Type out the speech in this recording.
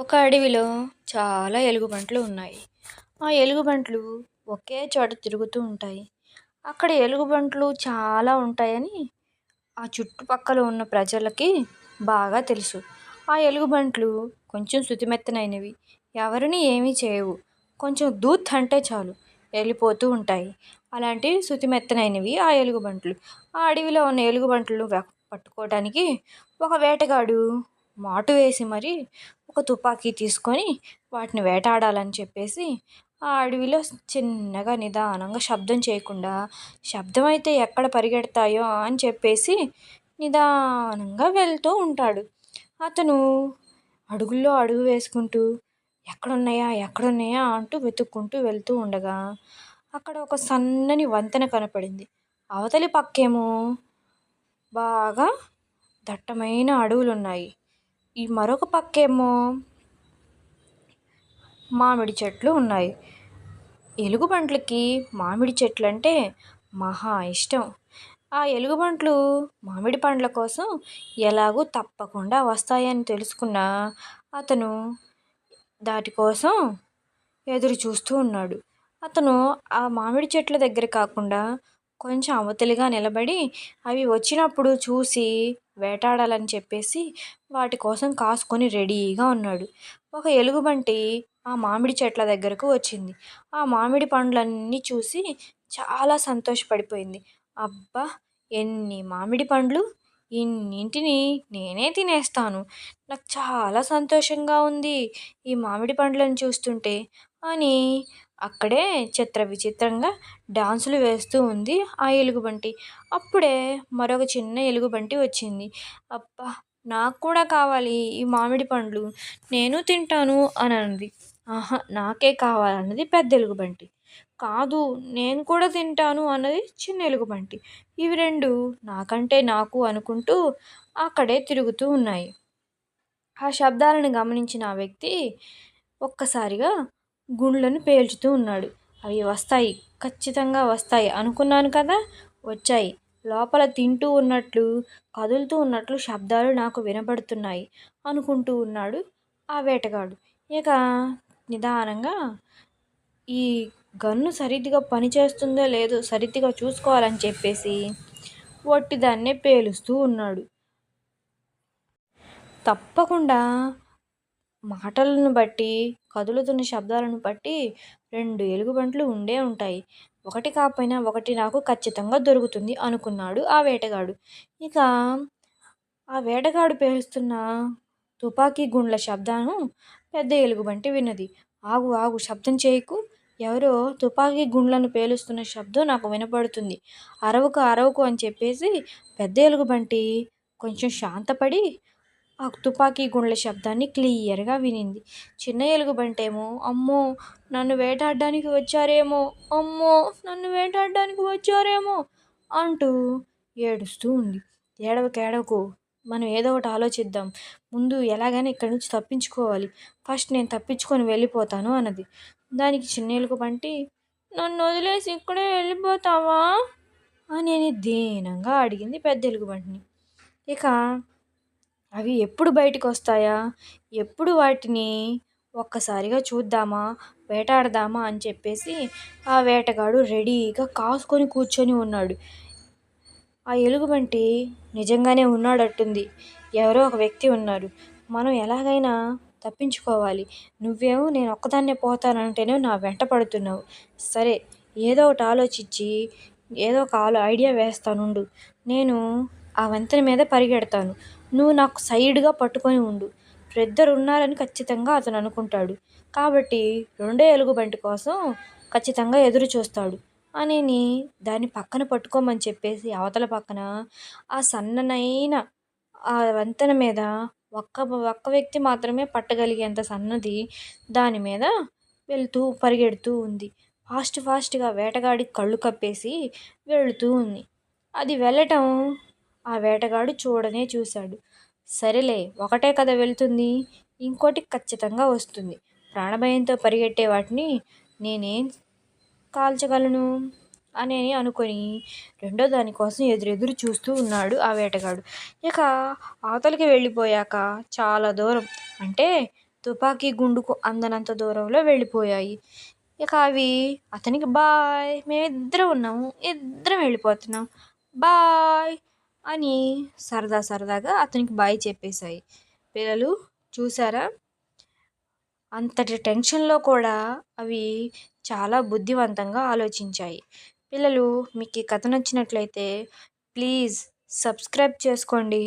ఒక అడవిలో చాలా ఎలుగుబంట్లు ఉన్నాయి. ఆ ఎలుగుబంట్లు ఒకే చోట తిరుగుతూ ఉంటాయి. అక్కడ ఎలుగుబంట్లు చాలా ఉంటాయని ఆ చుట్టుపక్కల ఉన్న ప్రజలకి బాగా తెలుసు. ఆ ఎలుగుబంట్లు కొంచెం శుతిమెత్తనైనవి. ఎవరిని ఏమీ చేయవు. కొంచెం దూత్ అంటే చాలు. వెళ్ళిపోతూ ఉంటాయి. అలాంటి శుతిమెత్తనైనవి ఆ ఎలుగుబంట్లు. ఆ అడవిలో ఉన్న ఎలుగుబంట్లు పట్టుకోవడానికి ఒక వేటగాడు మాటు వేసి మరి ఒక తుపాకీ తీసుకొని వాటిని వేటాడాలని చెప్పేసి ఆ అడవిలో చిన్నగా నిదానంగా శబ్దం చేయకుండా శబ్దం అయితే ఎక్కడ పరిగెడతాయో అని చెప్పేసి నిదానంగా వెళ్తూ ఉంటాడు. అతను అడుగుల్లో అడుగు వేసుకుంటూ ఎక్కడున్నాయా? ఎక్కడున్నాయా? అంటూ వెతుక్కుంటూ వెళ్తూ ఉండగా అక్కడ ఒక సన్నని వంతెన కనపడింది. అవతలి పక్కేమో బాగా దట్టమైన అడవులు ఉన్నాయి ఈ మరొక పక్కేమో మామిడి చెట్లు ఉన్నాయి. ఎలుగుబంట్లకి మామిడి చెట్లు అంటే మహా ఇష్టం. ఆ ఎలుగుబంట్లు మామిడి పండ్ల కోసం ఎలాగూ తప్పకుండా వస్తాయని తెలుసుకున్న అతను దాటి కోసం ఎదురు చూస్తూ ఉన్నాడు. అతను ఆ మామిడి చెట్ల దగ్గర కాకుండా కొంచెం అవతలిగా నిలబడి అవి వచ్చినప్పుడు చూసి వేటాడాలని చెప్పేసి వాటి కోసం కాసుకొని రెడీగా ఉన్నాడు. ఒక ఎలుగుబంటి ఆ మామిడి చెట్ల దగ్గరకు వచ్చింది. ఆ మామిడి పండ్లన్నీ చూసి చాలా సంతోషపడిపోయింది. అబ్బా! ఎన్ని మామిడి పండ్లు! ఇన్నింటిని నేనే తినేస్తాను. నాకు చాలా సంతోషంగా ఉంది ఈ మామిడి పండ్లను చూస్తుంటే. అని. అక్కడే చిత్ర విచిత్రంగా డాన్సులు వేస్తూ ఉంది ఆ ఎలుగుబంటి. అప్పుడే మరొక చిన్న ఎలుగుబంటి వచ్చింది. అబ్బా నాకు కూడా కావాలి ఈ మామిడి పండ్లు. నేను తింటాను అని అంది ఆహా నాకే కావాలన్నది పెద్ద ఎలుగుబంటి. కాదు నేను కూడా తింటాను అన్నది చిన్న ఎలుగుబంటి. ఇవి రెండు నాకంటే నాకు అనుకుంటూ అక్కడే తిరుగుతూ ఉన్నాయి. ఆ శబ్దాలను గమనించిన ఆ వ్యక్తి ఒక్కసారిగా గుండ్లను పేల్చుతూ ఉన్నాడు. అవి వస్తాయి ఖచ్చితంగా వస్తాయి అనుకున్నాను కదా? వచ్చాయి. లోపల తింటూ ఉన్నట్లు కదులుతూ ఉన్నట్లు శబ్దాలు నాకు వినబడుతున్నాయి అనుకుంటూ ఉన్నాడు ఆ వేటగాడు. ఇక నిదానంగా ఈ గన్ను సరిగ్గా పనిచేస్తుందో లేదో సరిగ్గా చూసుకోవాలని చెప్పేసి దాన్నే పేలుస్తూ ఉన్నాడు. తప్పకుండా మాటలను బట్టి కదులుతున్న శబ్దాలను బట్టి రెండు ఎలుగుబంట్లు ఉండే ఉంటాయి. ఒకటి కాకపోయినా ఒకటి నాకు ఖచ్చితంగా దొరుకుతుంది అనుకున్నాడు ఆ వేటగాడు. ఇక ఆ వేటగాడు పేలుస్తున్న తుపాకీ గుండ్ల శబ్దాను పెద్ద ఎలుగుబంటి విన్నది. ఆగు ఆగు శబ్దం చేయకు. ఎవరో తుపాకీ గుండ్లను పేలుస్తున్న శబ్దం నాకు వినపడుతుంది. అరవకు అరవకు అని చెప్పేసి పెద్ద ఎలుగుబంటి కొంచెం శాంతపడి ఆ తుపాకీ గుండ్ల శబ్దాన్ని క్లియర్గా వినింది. చిన్న ఎలుగుబంటేమో అమ్మో నన్ను వేటాడడానికి వచ్చారేమో అమ్మో నన్ను వేటాడడానికి వచ్చారేమో అంటూ ఏడుస్తూ ఉంది. ఏడవకు ఏడవకు మనం ఏదో ఒకటి ఆలోచిద్దాం. ముందు ఎలాగైనా ఇక్కడి నుంచి తప్పించుకోవాలి. ఫస్ట్ నేను తప్పించుకొని వెళ్ళిపోతాను అన్నది. దానికి చిన్న ఎలుగుబంటి నన్ను వదిలేసి ఇక్కడే వెళ్ళిపోతావా? అని దీనంగా అడిగింది పెద్ద ఎలుగుబంటిని. ఇక అవి ఎప్పుడు బయటకు వస్తాయా ఎప్పుడు వాటిని ఒక్కసారిగా చూద్దామా? వేటాడదామా? అని చెప్పేసి ఆ వేటగాడు రెడీగా కాసుకొని కూర్చొని ఉన్నాడు. ఆ ఎలుగుబంటి నిజంగానే ఉన్నాడట్టుంది. ఎవరో ఒక వ్యక్తి ఉన్నారు. మనం ఎలాగైనా తప్పించుకోవాలి. నువ్వేమో నేను ఒక్కదాన్నే పోతానంటేనే నా వెంట పడుతున్నావు. సరే ఏదో ఒకటి ఆలోచించి ఏదో ఒక ఆలో ఐడియా వేస్తానుండు. నేను ఆ వంతెన మీద పరిగెడతాను. నువ్వు నాకు సైడ్గా పట్టుకొని ఉండు. ఇద్దరు ఉన్నారని ఖచ్చితంగా అతను అనుకుంటాడు. కాబట్టి రెండో ఎలుగుబంటి కోసం ఖచ్చితంగా ఎదురు చూస్తాడు. అని దాన్ని పక్కన పట్టుకోమని చెప్పేసి అవతల పక్కన ఆ సన్ననైన ఆ వంతెన మీద ఒక్క ఒక్క వ్యక్తి మాత్రమే పట్టగలిగేంత సన్నది దాని మీద వెళుతూ పరిగెడుతూ ఉంది. ఫాస్ట్ ఫాస్ట్గా వేటగాడి కళ్ళు కప్పేసి వెళుతూ ఉంది. అది వెళ్ళటం ఆ వేటగాడు చూడనే చూశాడు. సరేలే ఒకటే కదా వెళ్తుంది. ఇంకోటి ఖచ్చితంగా వస్తుంది. ప్రాణభయంతో పరిగెట్టే వాటిని నేనేం కాల్చగలను? అని అనుకొని రెండో దానికోసం ఎదురెదురు చూస్తూ ఉన్నాడు ఆ వేటగాడు. ఇక అవతలికి వెళ్ళిపోయాక చాలా దూరం అంటే తుపాకీ గుండుకు అందనంత దూరంలో వెళ్ళిపోయాయి. ఇక అవి అతనికి బాయ్ మేమిద్దరం ఉన్నాము ఇద్దరం వెళ్ళిపోతున్నాం. బాయ్! అని సరదా సరదాగా అతనికి బాయ్ చెప్పేశాయి. పిల్లలు చూసారా అంతటి టెన్షన్లో కూడా అవి చాలా బుద్ధివంతంగా ఆలోచించాయి. పిల్లలు మీకు ఈ కథ నచ్చినట్లయితే ప్లీజ్ సబ్స్క్రైబ్ చేసుకోండి.